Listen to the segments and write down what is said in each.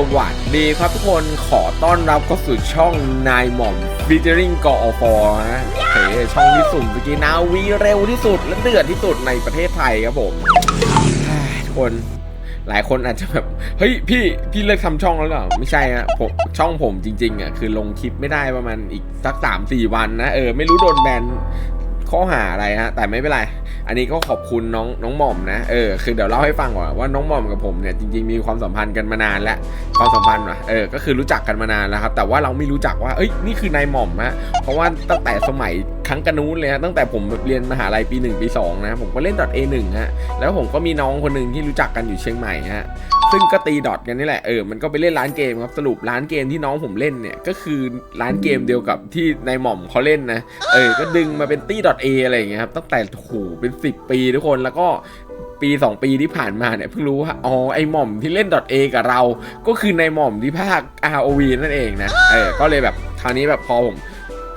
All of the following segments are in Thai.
สวัสดีครับทุกคนขอต้อนรับเข้าสู่ช่องนายหม่อมฟีเจอริงกอฟอนะโอเคช่องที่สุ่มสกีนาวีเร็วที่สุด และเดือดที่สุดในประเทศไทยครับผมทุกคนหลายคนอาจจะแบบ เฮ้ยพี่พี่เลิกทำช่องแล้วเหรอ ไม่ใช่ฮะผมช่องผมจริง ๆอะคือลงคลิปไม่ได้ประมาณอีกสักสามสี่วันนะ เออ ไม่รู้โดนแบน ข้อหาอะไรฮะแต่ไม่เป็นไร อันนี้ก็ขอบคุณน้องน้องหม่อมนะ เออ คือเดี๋ยวเล่าให้ฟังก่อนว่าน้องหม่อมกับผมเนี่ยจริงๆมีความสัมพันธ์กันมานานแล้ว ความสัมพันธ์ว่ะ เออ ก็คือรู้จักกันมานานแล้วครับ แต่ว่าเราไม่รู้จักว่า เอ้ย นี่คือนายหม่อมฮะ เพราะว่าตั้งแต่สมัยครั้งกระนู้นเลยฮะตั้งแต่ผมเรียนมหาลัยปี 1 ปี 2 นะ ผมก็เล่น .a1 ฮะแล้วผมก็มีน้องคนหนึ่งที่รู้จักกันอยู่เชียงใหม่ฮะซึ่งก็ตีดอทกันนี่แหละเออมันก็ไปเล่นร้านเกมครับสรุปร้านเกมที่น้องผมเล่นเนี่ยก็คือร้านเกมเดียวกับที่นายหม่อมเขาเล่นนะเออก็ดึงมาเป็นตี้ดอทเออะไรอย่างเงี้ยครับตั้งแต่โอ้โหเป็น 10 ปีทุกคนแล้วก็ปี 2 ปีที่ผ่านมาเนี่ยเพิ่งรู้ว่าอ๋อไอหม่อมที่เล่น .a กับเรา ก็คือในหม่อมที่ภาค ROV นั่นเองนะเออก็เลยแบบคราวนี้แบบพอผม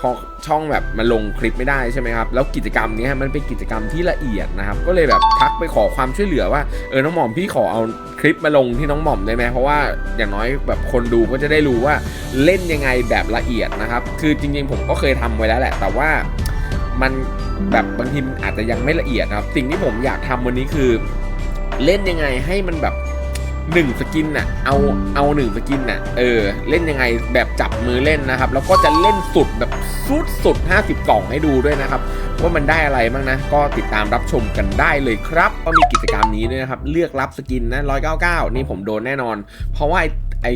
พอช่องแบบมันลงคลิปไม่ได้ใช่ไหมครับ แล้วกิจกรรมนี้มันเป็นกิจกรรมที่ละเอียดนะครับ ก็เลยแบบทักไปขอความช่วยเหลือว่า เออ น้องหม่อมพี่ขอเอาคลิปมาลงที่น้องหม่อมได้ไหมเพราะว่าอย่างน้อยแบบคนดูก็จะได้รู้ว่าเล่นยังไงแบบละเอียดนะครับ คือจริงๆผมก็เคยทำไว้แล้วแหละ แต่ว่ามันแบบบางทีมันอาจจะยังไม่ละเอียดครับ สิ่งที่ผมอยากทำวันนี้คือ เล่นยังไงให้มันแบบ หนึ่งสกินน่ะเอาเอาหนึ่งสกินน่ะเออเล่นยังไงแบบจับมือเล่นนะครับ แล้วก็จะเล่นสุดแบบสุดสุด 50 กล่องให้ดูด้วยนะครับ ว่ามันได้อะไรบ้างนะ ก็ติดตามรับชมกันได้เลยครับ ก็มีกิจกรรมนี้ด้วยนะครับ เลือกรับสกินนะ199 นี่ผมโดนแน่นอน เพราะว่าไอ้ไอ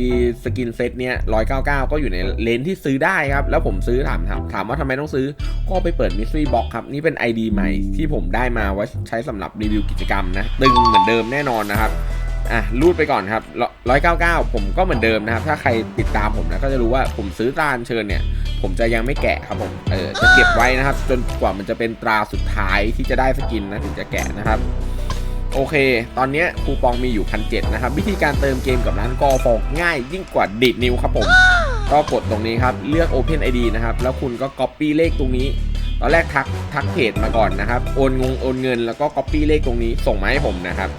สกินเซตเนี้ย199ก็อยู่ในเลนที่ซื้อได้ครับ แล้วผมซื้อถามถามถามว่าทำไมต้องซื้อ ก็ไปเปิด Mystery Box ครับ นี่เป็น ID ใหม่ที่ผมได้มาไว้ใช้สำหรับรีวิวกิจกรรมนะ ตึงเหมือนเดิมแน่นอนนะครับ อะรูดไปก่อนครับ199ผมก็เหมือนเดิมนะครับ ถ้าใครติดตามผมนะก็จะรู้ว่าผมซื้อตราเชิญเนี่ย ผมจะยังไม่แกะครับผม เออจะเก็บไว้นะครับ จนกว่ามันจะเป็นตราสุดท้ายที่จะได้สกินนะถึงจะแกะนะครับ โอเค ตอนนี้คูปองมีอยู่พันเนะครับ วิธีการเติมเกมกับร้านกอฟอกง่ายยิ่งกว่าดีดนิ้วครับผม ก็กดตรงนี้ครับ เลือก Open ID นะครับ แล้วคุณก็ Copy เลขตรงนี้ตอนแรกทักทักเพจมาก่อนนะครับ โอนงงโอนเงินแล้วก็ Copy เลขตรงนี้ส่งมาให้ผมนะครับ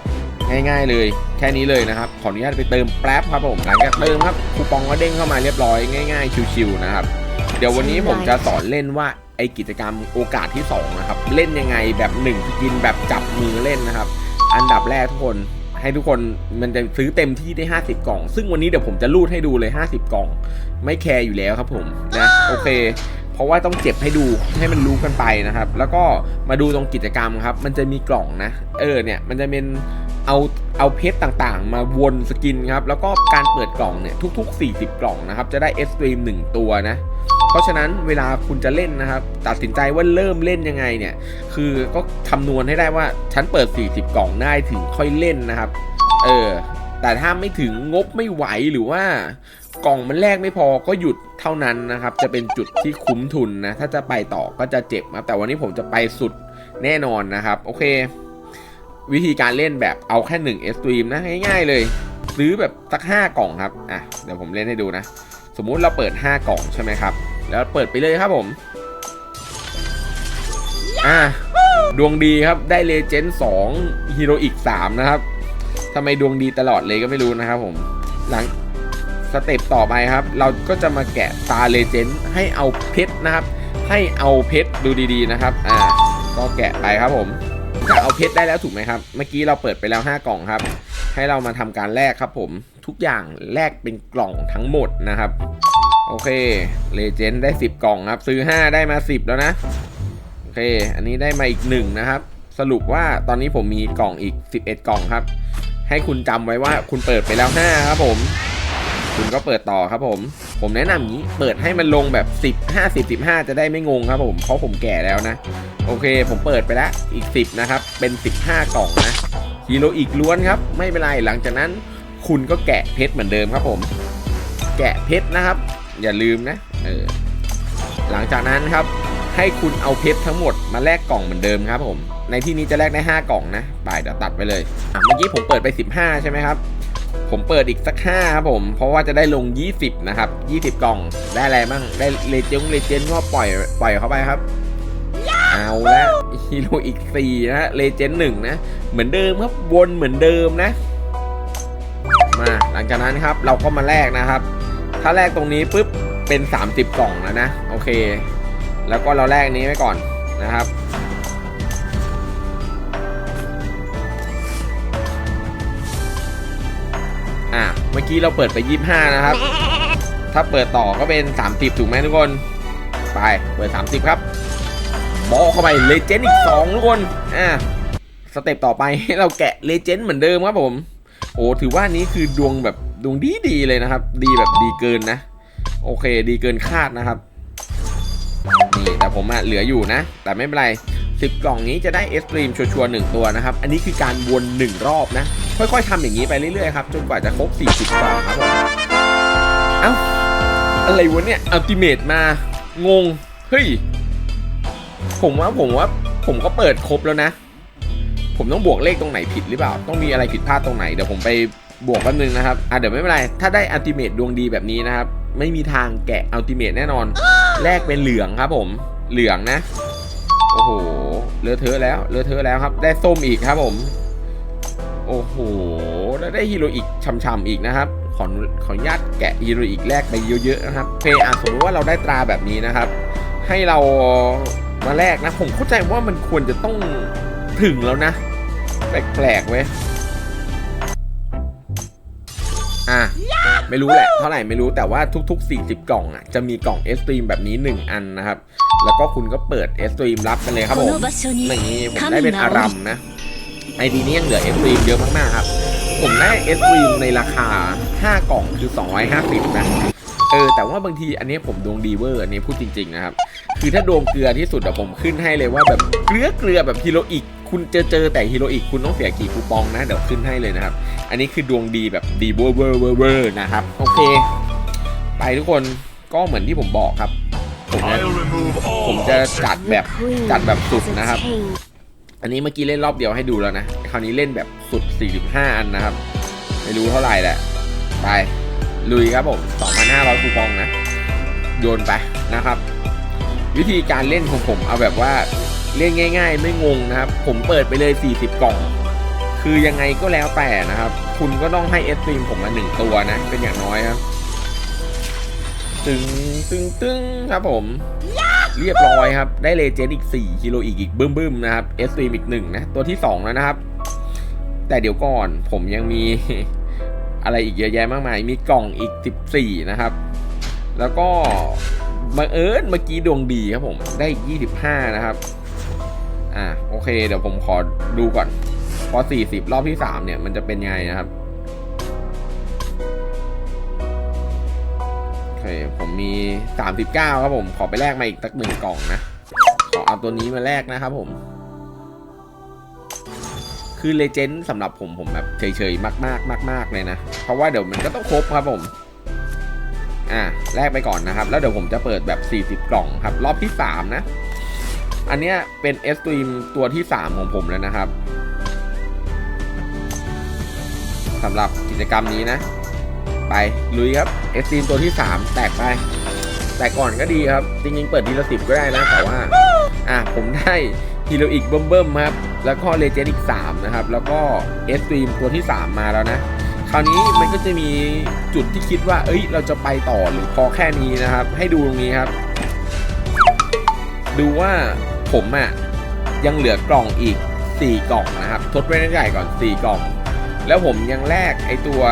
ง่ายๆเลย แค่นี้เลยนะครับ ขออนุญาตไปเติมแป๊บครับผมหลังจากเติมครับคูปองก็เด้งเข้ามาเรียบร้อยง่าย ๆ ชิวๆนะครับ เดี๋ยววันนี้ผมจะสอนเล่นว่าไอกิจกรรมโอกาสที่สองนะครับเล่นยังไงแบบหนึ่งสกินแบบจับมือเล่นนะครับ อันดับแรกทุกคนให้ทุกคนมันจะซื้อเต็มที่ได้ 50 กล่อง ซึ่งวันนี้เดี๋ยวผมจะรูดให้ดูเลย 50 กล่อง ไม่แคร์อยู่แล้วครับผมนะโอเค เพราะว่าต้องเจ็บให้ดูให้มันรู้กันไปนะครับ แล้วก็มาดูตรงกิจกรรมครับ มันจะมีกล่องนะ เออเนี่ยมันจะเป็น เอาเอาเพชรต่างๆ มาวนสกินครับ แล้วก็การเปิดกล่องเนี่ยทุก ๆ 40 กล่องนะครับ จะได้เอสตรีม1ตัวนะเพราะฉะนั้นเวลาคุณจะเล่นนะครับ ตัดสินใจว่าเริ่มเล่นยังไงเนี่ย คือก็คำนวณให้ได้ว่าฉันเปิด 40 กล่องได้ถึงค่อยเล่นนะครับ เออ แต่ถ้าไม่ถึงงบไม่ไหวหรือว่ากล่องมันแรกไม่พอก็หยุดเท่านั้นนะครับ จะเป็นจุดที่คุ้มทุนนะ ถ้าจะไปต่อก็จะเจ็บนะแต่วันนี้ผมจะไปสุดแน่นอนนะครับ โอเค วิธีการเล่นแบบเอาแค่1 e x t r e m e นะง่ายๆเลย ซื้อแบบสัก 5 กล่องครับอะเดี๋ยวผมเล่นให้ดูนะ สมมุติเราเปิด 5 กล่องใช่ไหมครับ แล้วเปิดไปเลยครับผมอะดวงดีครับได้เลเจนด์2ฮีโรอีก 3 นะครับทำไมดวงดีตลอดเลยก็ไม่รู้นะครับผมหลังสเต็ปต่อไปครับ เราก็จะมาแกะตาเลเจนด์ให้เอาเพชรนะครับ ให้เอาเพชรดูดีๆนะครับ อ่า ก็แกะไปครับผม จะเอาเพชรได้แล้วถูกไหมครับ เมื่อกี้เราเปิดไปแล้ว 5 กล่องครับ ให้เรามาทำการแลกครับผม ทุกอย่างแลกเป็นกล่องทั้งหมดนะครับ โอเค เลเจนด์ได้ 10 กล่องครับ ซื้อ 5 ได้มา 10 แล้วนะ โอเค อันนี้ได้มาอีก 1 นะครับ สรุปว่าตอนนี้ผมมีกล่องอีก 11 กล่องครับ ให้คุณจำไว้ว่าคุณเปิดไปแล้ว 5 ครับผมคุณก็เปิดต่อครับผม ผมแนะนำอย่างนี้ เปิดให้มันลงแบบ 10 50 15 จะได้ไม่งงครับผม เพราะผมแก่แล้วนะ โอเค ผมเปิดไปแล้วอีก 10 นะครับ เป็น 15 กล่องนะฮีโร่อีกล้วนครับ ไม่เป็นไรหลังจากนั้น คุณก็แกะเพชรเหมือนเดิมครับผม แกะเพชรนะครับ อย่าลืมนะเออหลังจากนั้นครับ ให้คุณเอาเพชรทั้งหมดมาแลกกล่องเหมือนเดิมครับผม ในที่นี้จะแลกได้ 5 กล่องนะบ่ายเดี๋ยวตัดไปเลยเมื่อกี้ผมเปิดไป 15 ใช่ไหมครับผมเปิดอีกสัก 5 ครับผม เพราะว่าจะได้ลง 20 นะครับ 20 กล่อง ได้อะไรบ้าง ได้เลเจนเลเจนก็ปล่อย ปล่อยเข้าไปครับ เอาละฮีโร่อีก4นะเลเจนด์หนึ่งนะ เหมือนเดิมครับวนเหมือนเดิมนะมมาหลังจากนั้นครับเราก็มาแลกนะครับ ถ้าแลกตรงนี้ปุ๊บเป็น 30 กล่องแล้วนะ โอเค แล้วก็เราแลกนี้ไว้ก่อนนะครับอะเมื่อกี้เราเปิดไป 25 นะครับ ถ้าเปิดต่อก็เป็น 30 ถูกไหมทุกคน ไป เปิด 30 ครับ บอเข้าไปเลเจนด์อีก2ทุกคนอะสเต็ปต่อไปให้เราแกะเลเจนด์เหมือนเดิมครับผม โอ้ถือว่านี้คือดวงแบบดวงดีดีเลยนะครับ ดีแบบดีเกินนะ โอเคดีเกินคาดนะครับนี่แต่ผมอะเหลืออยู่นะ แต่ไม่เป็นไร10กล่องนี้จะได้เอสตรีมชัวร์หนึ่งตัวนะครับ อันนี้คือการวน1รอบนะ ค่อยๆทำอย่างนี้ไปเรื่อยๆครับ จนกว่าจะครบ 40กล่องครับผมเอ้าอะไรวะเนี่ยอัลติเมตมางง เฮ้ย ผมว่าผมว่าผมก็เปิดครบแล้วนะ ผมต้องบวกเลขตรงไหนผิดหรือเปล่า ต้องมีอะไรผิดพลาดตรงไหน เดี๋ยวผมไปบวกแป๊บนึงนะครับ อะเดี๋ยวไม่เป็นไร ถ้าได้อัลติเมตดวงดีแบบนี้นะครับ ไม่มีทางแกะอัลติเมตแน่นอน แลกเป็นเหลืองครับผม เหลืองนะ โอ้โห เลอะเทอะแล้ว เลอะเทอะแล้วครับ ได้ส้มอีกครับผม โอ้โห แล้วได้ฮีโรอีกช่ำๆอีกนะครับ ขอขออนุญาตแกะฮีโรอีกแลกไปเยอะๆนะครับโอเคอะสมมติว่าเราได้ตราแบบนี้นะครับ ให้เรา มาแรกนะ ผมเข้าใจว่ามันควรจะต้องถึงแล้วนะ แปลกๆเว้ย อะ ไม่รู้แหละ เท่าไหร่ไม่รู้แต่ว่าทุกๆ 40 กล่องอะ จะมีกล่องเอสตรีมแบบนี้ 1 อันนะครับ แล้วก็คุณก็เปิดเอสตรีมรับกันเลยครับผมอย่างนี้ผมได้เป็นอารัมนะไอดีนี้ยังเหลือเอสตรีมเยอะมากๆครับ ผมได้เอสตรีมในราคา 5 กล่องคือ 250นะเออแต่ว่าบางทีอันนี้ผมดวงดีเวอร์อันนี้พูดจริง ๆ นะครับ คือถ้าดวงเกลือที่สุดอะผมขึ้นให้เลยว่าแบบเกลือเกลือแบบฮีโรอีก คุณเจอเจอแต่ฮีโรอีกคุณต้องเสียกี่คูปองนะเดี๋ยวขึ้นให้เลยนะครับ อันนี้คือดวงดีแบบดีเวอร์เวอร์เวอร์เวอร์นะครับ โอเค ไปทุกคนก็เหมือนที่ผมบอกครับ ผมจะ I'll remove ผม all จะจัด The แบบ queen จัดแบบสุด has นะครับ attained อันนี้เมื่อกี้เล่นรอบเดียวให้ดูแล้วนะ คราวนี้เล่นแบบสุด 45 อันนะครับ ไม่รู้เท่าไหร่แหละ ไปลุยครับผม 2,500คูปองนะ โยนไปนะครับ วิธีการเล่นของผมเอาแบบว่าเล่นง่าย ๆ ไม่งงนะครับ ผมเปิดไปเลย 40 กล่อง คือยังไงก็แล้วแต่นะครับ คุณก็ต้องให้เอสตีมผมมาหนึ่งตัวนะ เป็นอย่างน้อยครับ ตึงตึงตึงครับผม เรียบร้อยครับ ได้เลเจนด์อีก 4 กิโลอีกอีกบึ้มบึ้มๆนะครับเอสตีมอีกหนึ่งนะ ตัวที่ 2 แล้วนะครับ แต่เดี๋ยวก่อนผมยังมีอะไรอีกเยอะแยะมากมาย มีกล่องอีก 14 นะครับ แล้วก็ บังเอิญเมื่อกี้ดวงดีครับผมได้อีก25 นะครับ อ่าโอเค เดี๋ยวผมขอดูก่อน พอ 40 รอบที่ 3 เนี่ย มันจะเป็นยังไงนะครับ โอเค ผมมี 39 ครับผม ขอไปแลกมาอีกสักหนึ่งกล่องนะ ขอเอาตัวนี้มาแลกนะครับผมคือเลเจนด์สำหรับผมผมแบบเฉยๆมากๆมาก ๆ เลยนะ เพราะว่าเดี๋ยวมันก็ต้องครบครับผม อ่าแลกไปก่อนนะครับ แล้วเดี๋ยวผมจะเปิดแบบ 40 กล่องครับ รอบที่ 3 นะ อันเนี้ยเป็นเอสตรีมตัวที่ 3 ของผมแล้วนะครับสำหรับกิจกรรมนี้นะ ไปลุยครับเอสตรีมตัวที่ 3 แตกไป แต่ก่อนก็ดีครับ จริงๆ เปิดทีละสิบก็ได้นะ แต่ว่า อะผมได้ฮีโรอีกเบิ่มๆครับ แล้วก็เลเจนด์อีก 3 นะครับ แล้วก็เอสตรีมตัวที่ 3 มาแล้วนะ คราวนี้มันก็จะมีจุดที่คิดว่า เอ้ย เราจะไปต่อหรือพอแค่นี้นะครับ ให้ดูตรงนี้ครับ ดูว่าผมอะ่ะยังเหลือกล่องอีก 4 กล่องนะครับ ทดไว้ใหญ่ก่อน 4 กล่อง แล้วผมยังแลกไอตัว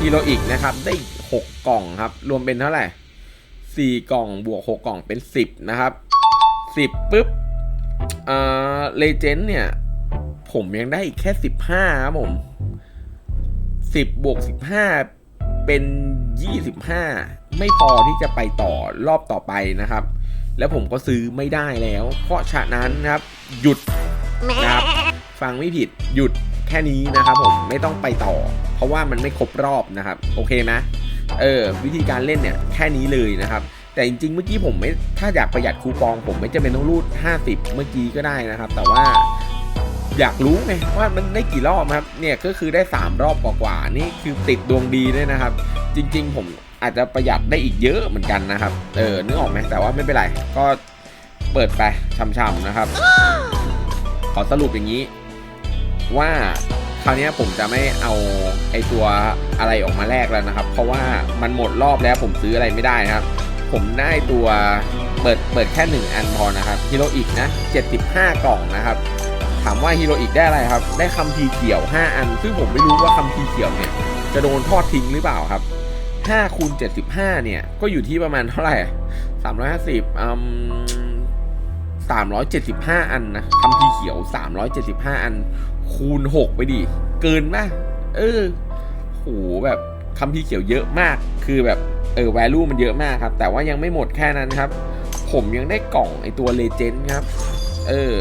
ฮีโรอีกนะครับ ได้อีก6กล่องครับ รวมเป็นเท่าไหร่ 4 กล่องบวก 6 กล่องเป็น 10 นะครับ 10ปุ๊บอ่าเลเจนด์เนี่ย ผมยังได้อีกแค่ 15ครับผม 10บวก15 เป็น 25 ไม่พอที่จะไปต่อรอบต่อไปนะครับ แล้วผมก็ซื้อไม่ได้แล้ว เพราะฉะนั้นนะครับ หยุดนะครับ ฟังไม่ผิดหยุดแค่นี้นะครับผมไม่ต้องไปต่อ เพราะว่ามันไม่ครบรอบนะครับ โอเคไหมเออวิธีการเล่นเนี่ยแค่นี้เลยนะครับ แต่จริงๆเมื่อกี้ผมไม่ถ้าอยากประหยัดคูปอง ผมไม่จำเป็นต้องรูด 50 เมื่อกี้ก็ได้นะครับ แต่ว่า อยากรู้ไงว่ามันได้กี่รอบครับเนี่ยก็คือได้ 3 รอบกว่าๆนี่คือติดดวงดีด้วยนะครับ จริง ๆ ผมอาจจะประหยัดได้อีกเยอะเหมือนกันนะครับ เออนึกออกไหมแต่ว่าไม่เป็นไร ก็เปิดไปช่ำๆนะครับ ขอสรุปอย่างนี้ ว่าคราวนี้ผมจะไม่เอาไอตัวอะไรออกมาแลกแล้วนะครับ เพราะว่ามันหมดรอบแล้วผมซื้ออะไรไม่ได้นะครับ ผมได้ตัวเปิดเปิดแค่หนึ่งอันพอนะครับฮีโรอีกนะ 75 กล่องนะครับามว่าฮีโรอีกได้อะไรครับ ได้คัมภีร์เขียว 5 อัน ซึ่งผมไม่รู้ว่าคัมภีร์เขียวเนี่ย จะโดนทอดทิ้งหรือเปล่าครับ5คูณ75 เนี่ย ก็อยู่ที่ประมาณเท่าไหร่ 350อืม375 อันนะคัมภีร์เขียว 375 อัน คูณ 6 ไปดิ เกินป่ะ เออโหแบบคัมภีร์เขียวเยอะมาก คือแบบ เออ value มันเยอะมากครับ แต่ว่ายังไม่หมดแค่นั้นครับ ผมยังได้กล่องไอตัวเลเจนด์ครับ เออ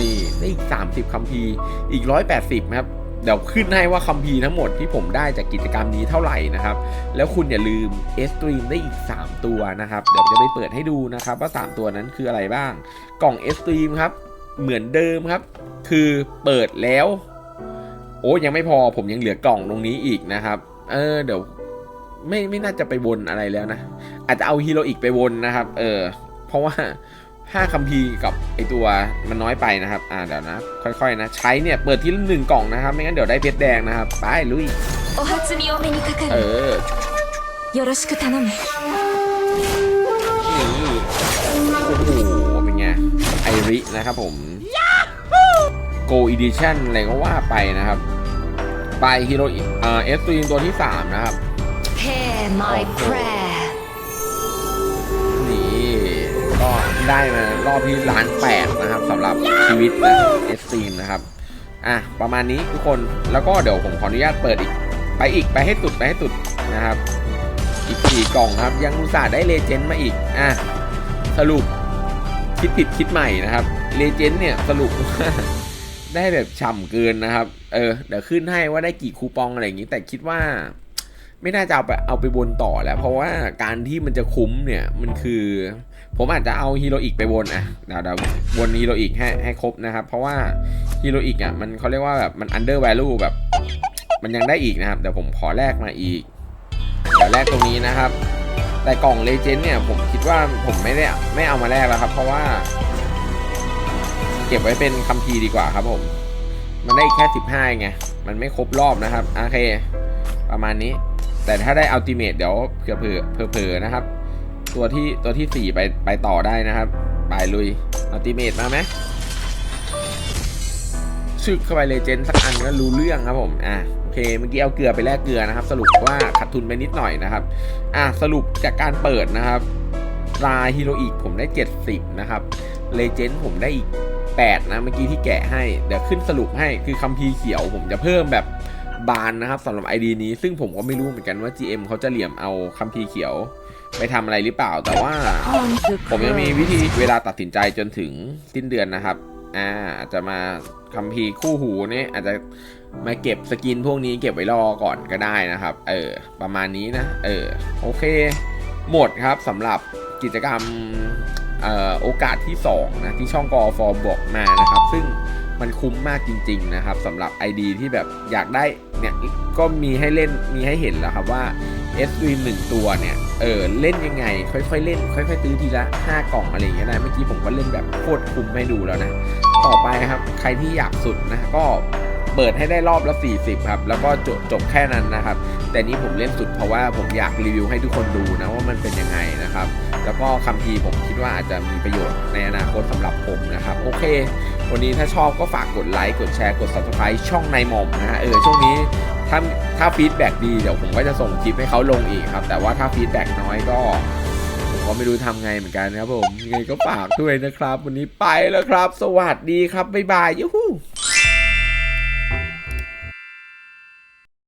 นี่ได้อีก 30คัมภีร์อีก 180ครับเดี๋ยวขึ้นให้ว่าคัมภีร์ทั้งหมดที่ผมได้จากกิจกรรมนี้เท่าไหร่นะครับ แล้วคุณอย่าลืม S Stream ได้อีก 3 ตัวนะครับ เดี๋ยวจะไปเปิดให้ดูนะครับว่า 3 ตัวนั้นคืออะไรบ้าง กล่อง S Stream ครับ เหมือนเดิมครับ คือเปิดแล้ว โอ้ยังไม่พอผมยังเหลือกล่องตรงนี้อีกนะครับ เออเดี๋ยวไม่ไม่น่าจะไปวนอะไรแล้วนะ อาจจะเอาฮีโร่อีกไปวนนะครับ เออ เพราะว่า ห้าคัมภีร์กับไอตัวมันน้อยไปนะครับ อ่าเดี๋ยวนะ ค่อยๆนะ ใช้เนี่ยเปิดที่ละหนึ่งกล่องนะครับ ไม่งั้นเดี๋ยวได้เพชรแดงนะครับ ไปลุย お初にお目にかか เอ る อ よろしく頼む นี่โอ้โห เป็นไง ไอรินะครับผม Go Edition อะไรก็ว่าไปนะครับ ไปฮีโร่เอ่อเอสตรีมตัวที่ 3 นะครับ Hear my Oh, ได้มารอบที่ล้านแปดนะครับสำหรับชีวิตนะเอสตีมนะครับอะประมาณนี้ทุกคนแล้วก็เดี๋ยวผมขออนุญาตเปิดอีก ไปอีกไปให้สุดไปให้สุดนะครับ อีกสี่กล่องครับ ยังอุตส่าห์ได้เลเจนด์มาอีกอะสรุปคิดผิดคิดใหม่นะครับเลเจนด์เนี่ยสรุปว่าได้แบบฉ่ำเกินนะครับ เออ เดี๋ยวขึ้นให้ว่าได้กี่คูปองอะไรอย่างนี้ แต่คิดว่า ไม่น่าจะเอาไปเอาไปบนต่อแล้ว เพราะว่าการที่มันจะคุ้มเนี่ยมันคือ ผมอาจจะเอาฮีโร่อีกไปวนอะเดี๋ยวเดี๋ยววนฮีโร่อีกให้ให้ครบนะครับ เพราะว่าฮีโร่อีกอะมันเขาเรียกว่าแบบมัน under value แบบ มันยังได้อีกนะครับเดี๋ยวผมขอแลกมาอีกเดี๋ยวแลกตรงนี้นะครับ แต่กล่องเลเจนด์เนี่ยผมคิดว่าผมไม่ได้ไม่เอามาแลกแล้วครับ เพราะว่า เก็บไว้เป็นคัมภีร์ดีกว่าครับผม มันได้แค่ 15ไงมันไม่ครบรอบนะครับโอเคประมาณนี้ แต่ถ้าได้อัลติเม e เดี๋ยวเผื่อเผื่อเผื่อเผื่อนะครับ ตัวที่ตัวที่ 4 ไปไปต่อได้นะครับไปลุยอัลติเม e มาไหมชึกเข้าไปเลเจนด์สักอันก็รู้เรื่องครับผมอะโอเคเมื่อกี้เอาเกลือไปแลกเกลือนะครับ สรุปว่าขาดทุนไปนิดหน่อยนะครับอะสรุปจากการเปิดนะครับลายฮีโรอีกผมได้ 70 นะครับเลเจนด์ผมได้อีก 8 นะ เมื่อกี้ที่แกะให้ เดี๋ยวขึ้นสรุปให้คือคัมภีร์เขียวผมจะเพิ่มแบบ บานนะครับสำหรับ ID นี้ซึ่งผมก็ไม่รู้เหมือนกันว่า GM เขาจะเหลี่ยมเอาคัมภีร์เขียว ไปทำอะไรหรือเปล่า แต่ว่า ผมยังมีวิธีเวลาตัดสินใจจนถึงสิ้นเดือนนะครับ อ่าอาจจะมาคัมภีร์คู่หูเนี่ยอาจจะมาเก็บสกินพวกนี้เก็บไว้รอก่อนก็ได้นะครับ เออ ประมาณนี้นะ เออ โอเค หมดครับสำหรับกิจกรรมออโอกาสที่2นะที่ช่องกอฟอร์บอกมานะครับ ซึ่ง มันคุ้มมากจริง ๆ นะครับสำหรับ ID ที่แบบอยากได้เนี่ยก็มีให้เล่นมีให้เห็นแล้วครับว่า S w หนึ่งตัวเนี่ยเออเล่นยังไง ค่อยๆเล่น ค่อยๆซื้อทีละ 5 กล่องอะไรอย่างเงี้ยนะเมื่อกี้ผมก็เล่นแบบโคตรคุ้มให้ดูแล้วนะ ต่อไปครับใครที่อยากสุดนะก็ เปิดให้ได้รอบละ 40 ครับ แล้วก็จบจบแค่นั้นนะครับ แต่นี้ผมเล่นสุดเพราะว่าผมอยากรีวิวให้ทุกคนดูนะว่ามันเป็นยังไงนะครับ แล้วก็คำพีผมคิดว่าอาจจะมีประโยชน์ในอนาคตสำหรับผมนะครับ โอเค วันนี้ถ้าชอบก็ฝากกดไลค์ กดแชร์ กด subscribe ช่องในหม่อมนะฮะเออช่วงนี้ถ้าถ้าฟีดแบ็ดีเดี๋ยวผมก็จะส่งคลิปให้เขาลงอีกครับ แต่ว่าถ้าฟีดแบ็น้อยก็ผมก็ไม่รู้ทำไงเหมือนกันนะครับผมยังไงก็ฝากด้วยนะครับ วันนี้ไปแล้วครับ สวัสดีครับบ๊ายบายยูฮู